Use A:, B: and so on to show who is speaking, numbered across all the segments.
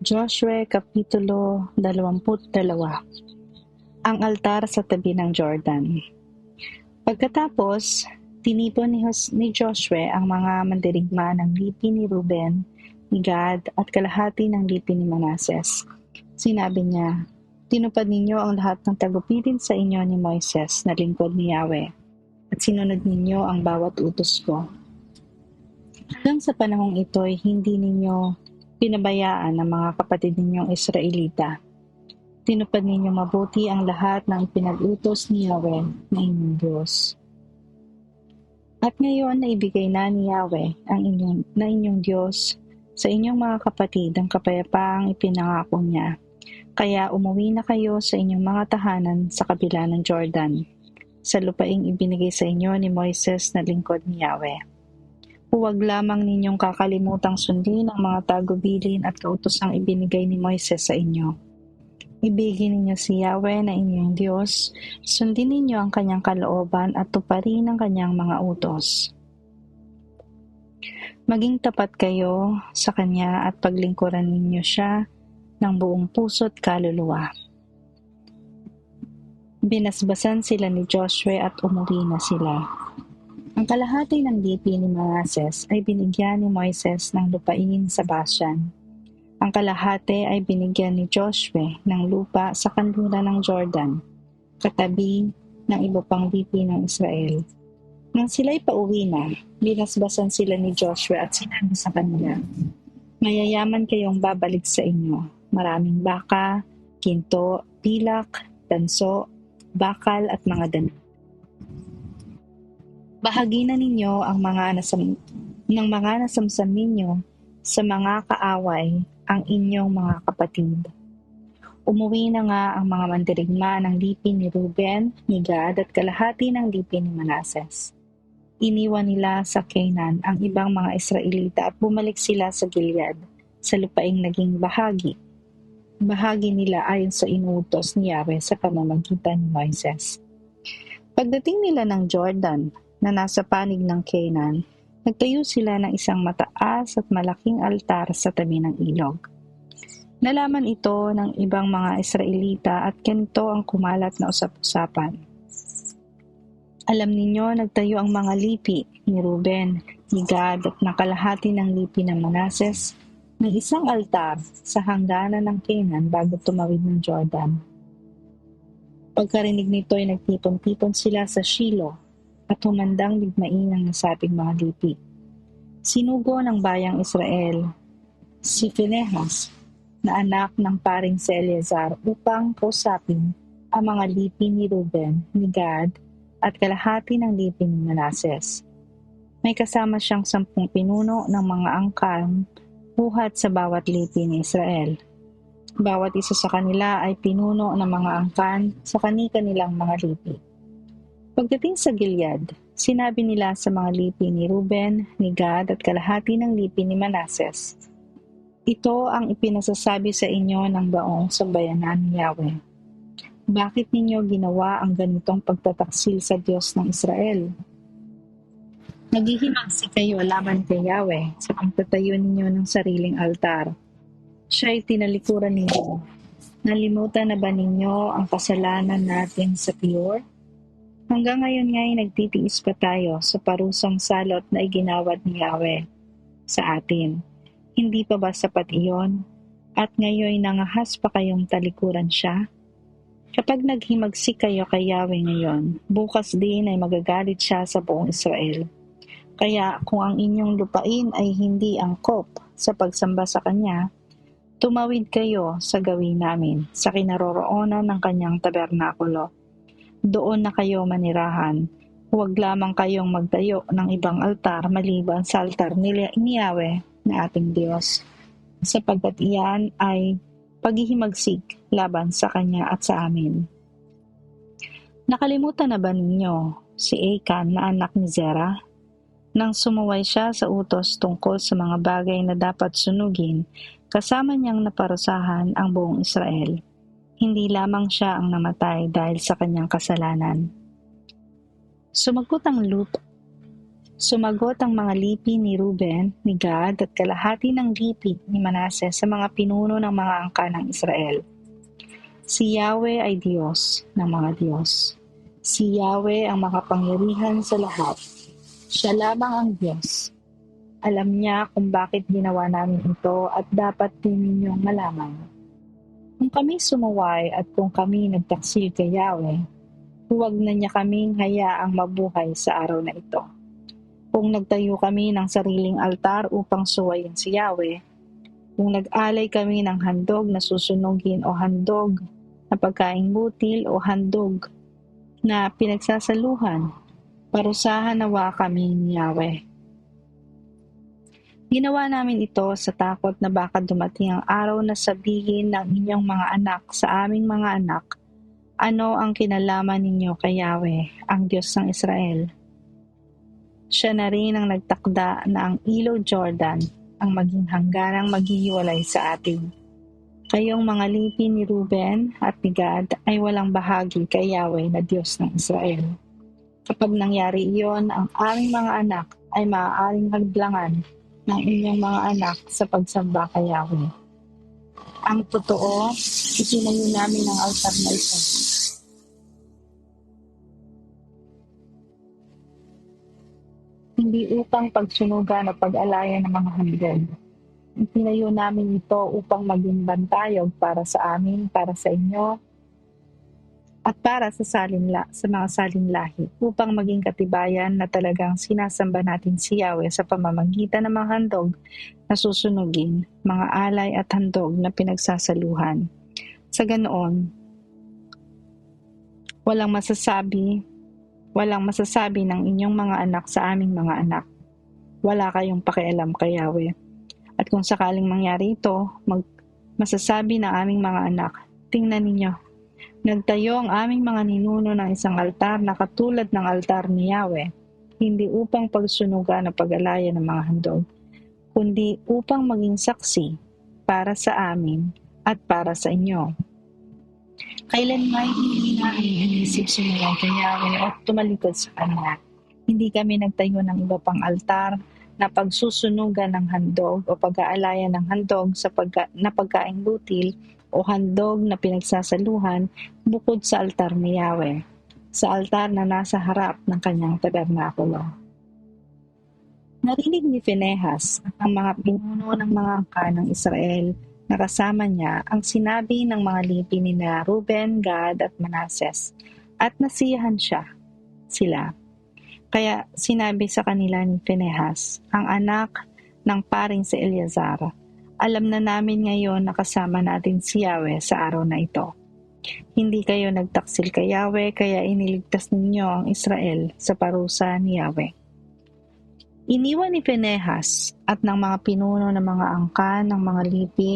A: Joshua Kapitulo 22 Ang altar sa tabi ng Jordan Pagkatapos, tinipon ni, Hos- ni Joshua ang mga mandirigma ng lipi ni Ruben, ni Gad at kalahati ng lipi ni Manases. Sinabi niya, Tinupad ninyo ang lahat ng tagupitin sa inyo ni Moises na lingkod ni Yahweh, at sinunod ninyo ang bawat utos ko. Hanggang sa panahong ito ay hindi ninyo pinabayaan ng mga kapatid ninyong Israelita. Tinupad ninyo mabuti ang lahat ng pinag-utos ni Yahweh na inyong Diyos. At ngayon na ibigay na ni Yahweh ang inyong, na inyong Diyos sa inyong mga kapatid ang kapayapaang ipinangako niya. Kaya umuwi na kayo sa inyong mga tahanan sa kabila ng Jordan, sa lupaing ibinigay sa inyo ni Moises na lingkod ni Yahweh. Huwag lamang ninyong kakalimutang sundin ang mga tagubilin at kautosang ibinigay ni Moises sa inyo. Ibigin ninyo si Yahweh na inyong Diyos, sundin ninyo ang kanyang kalooban at tuparin ang kanyang mga utos. Maging tapat kayo sa kanya at paglingkuran ninyo siya ng buong puso't kaluluwa. Binasbasan sila ni Joshua at umuwi na sila. Ang kalahati ng lipi ni Manases ay binigyan ni Moises ng lupain sa Bashan. Ang kalahati ay binigyan ni Joshua ng lupa sa kanluran ng Jordan, katabi ng iba pang lipi ng Israel. Nang sila'y pauwi na, binasbasan sila ni Joshua at sinabi sa kanila, Mayayaman kayong babalik sa inyo. Maraming baka, kinto, pilak, tanso, bakal at mga dami. Bahagi na ninyo ang mga nasam ng mga nasamsam ninyo sa mga kaaway ang inyong mga kapatid. Umuwi na nga ang mga mandirigma ng lipi ni Ruben, ni Gad at kalahati ng lipi ni Manases. Iniwan nila sa Canaan ang ibang mga Israelita at bumalik sila sa Gilead, sa lupaing naging bahagi. Bahagi nila ayon sa inutos ni Yahweh sa pamamagitan ni Moises. Pagdating nila ng Jordan, na nasa panig ng Canaan, nagtayo sila ng isang mataas at malaking altar sa tabi ng ilog. Nalaman ito ng ibang mga Israelita at ganito ang kumalat na usap-usapan. Alam ninyo, nagtayo ang mga lipi ni Ruben, ni Gad at nakalahati ng lipi ng Manases ng isang altar sa hangganan ng Canaan bago tumawid ng Jordan. Pagkarinig nito ay nagtipon-tipon sila sa Shiloh at humandang digmain ang nasabing mga lipi. Sinugo ng bayang Israel si Phinehas na anak ng paring si Eleazar upang kausapin ang mga lipi ni Ruben, ni Gad at kalahati ng lipi ni Manases. May kasama siyang sampung pinuno ng mga angkan buhat sa bawat lipi ni Israel. Bawat isa sa kanila ay pinuno ng mga angkan sa kani-kanilang mga lipi. Pagdating sa Gilead, sinabi nila sa mga lipi ni Ruben, ni Gad at kalahati ng lipi ni Manases, Ito ang ipinasasabi sa inyo ng baong sambayanan ni Yahweh. Bakit ninyo ginawa ang ganitong pagtataksil sa Diyos ng Israel? Naghihimagsi kayo laban kay Yahweh sa pagtatayo ninyo ng sariling altar. Siya'y tinalikuran ninyo. Nalimutan na ba ninyo ang kasalanan natin sa Peor? Hanggang ngayon nga ay nagtitiis pa tayo sa parusang salot na iginawad ni Yahweh sa atin. Hindi pa ba sapat iyon? At ngayon nangahas pa kayong talikuran siya? Kapag naghimagsik kayo kay Yahweh ngayon, bukas din ay magagalit siya sa buong Israel. Kaya kung ang inyong lupain ay hindi angkop sa pagsamba sa Kanya, tumawid kayo sa gawin namin sa kinaroroonan ng Kanyang tabernakulo doon na kayo manirahan. Huwag lamang kayong magtayo ng ibang altar maliban sa altar ni Yahweh na ating Diyos. Sapagkat iyan ay paghihimagsik laban sa Kanya at sa amin. Nakalimutan na ba ninyo si Achan na anak ni Zerah? Nang sumuway siya sa utos tungkol sa mga bagay na dapat sunugin, kasama niyang naparusahan ang buong Israel hindi lamang siya ang namatay dahil sa kanyang kasalanan. Sumagot ang lupa. Sumagot ang mga lipi ni Ruben, ni Gad at kalahati ng lipi ni Manase sa mga pinuno ng mga angka ng Israel. Si Yahweh ay Diyos ng mga Diyos. Si Yahweh ang makapangyarihan sa lahat. Siya lamang ang Diyos. Alam niya kung bakit ginawa namin ito at dapat din ninyong malaman. Kung kami sumuway at kung kami nagtaksil kay Yahweh, huwag na niya kaming hayaang mabuhay sa araw na ito. Kung nagtayo kami ng sariling altar upang suwayin si Yahweh, kung nag-alay kami ng handog na susunugin o handog na pagkaing butil o handog na pinagsasaluhan, parusahan nawa kami ni Yahweh. Ginawa namin ito sa takot na baka dumating ang araw na sabihin ng inyong mga anak sa aming mga anak, ano ang kinalaman ninyo kay Yahweh, ang Diyos ng Israel? Siya na rin ang nagtakda na ang ilaw Jordan ang maging hangganang maghihiwalay sa atin. Kayong mga lipi ni Ruben at ni Gad ay walang bahagi kay Yahweh na Diyos ng Israel. Kapag nangyari iyon, ang aming mga anak ay maaaring haglangan ng inyong mga anak sa pagsamba kay Yahweh. Ang totoo, itinayo namin ang altar na ito hindi upang pagsunugan o pag-alaya ng mga handog. Itinayo namin ito upang maging bantayog para sa amin, para sa inyo, at para sa salinla, sa mga salinlahi, upang maging katibayan na talagang sinasamba natin si Yahweh sa pamamagitan ng mga handog na susunugin, mga alay at handog na pinagsasaluhan. Sa ganoon, walang masasabi Walang masasabi ng inyong mga anak sa aming mga anak. Wala kayong pakialam kay Yahweh. At kung sakaling mangyari ito, mag masasabi ng aming mga anak, tingnan ninyo, nagtayo ang aming mga ninuno ng isang altar na katulad ng altar ni Yahweh, hindi upang pagsunugan o pag-alaya ng mga handog, kundi upang maging saksi para sa amin at para sa inyo. Kailan may hindi namin inisip sumuway kay Yahweh at tumalikod sa Kanya. Hindi kami nagtayo ng iba pang altar na pagsusunugan ng handog o pag-aalaya ng handog sa pagka, na pagkaing butil o handog na pinagsasaluhan bukod sa altar ni Yahweh, sa altar na nasa harap ng kanyang tabernakulo. Narinig ni Phinehas ang mga pinuno ng mga angka ng Israel Nakasama niya ang sinabi ng mga lipi ni na Ruben, Gad at Manases at nasiyahan siya sila. Kaya sinabi sa kanila ni Phinehas, ang anak ng paring si Eleazar, alam na namin ngayon na kasama natin si Yahweh sa araw na ito. Hindi kayo nagtaksil kay Yahweh kaya iniligtas ninyo ang Israel sa parusa ni Yahweh. Iniwan ni Phinehas at ng mga pinuno ng mga angka ng mga lipi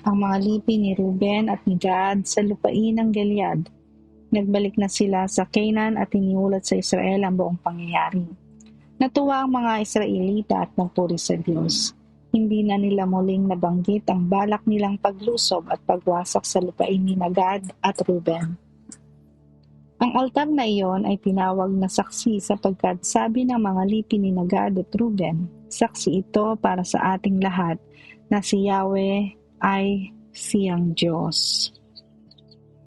A: ang mga lipi ni Ruben at ni Gad sa lupain ng Gilead. Nagbalik na sila sa Canaan at iniulat sa Israel ang buong pangyayari. Natuwa ang mga Israelita at nagpuri sa Diyos. Hindi na nila muling nabanggit ang balak nilang paglusob at pagwasak sa lupain ni Gad at Ruben. Ang altar na iyon ay tinawag na saksi sapagkat sabi ng mga lipi ni Gad at Ruben, saksi ito para sa ating lahat na si Yahweh ay siyang Diyos.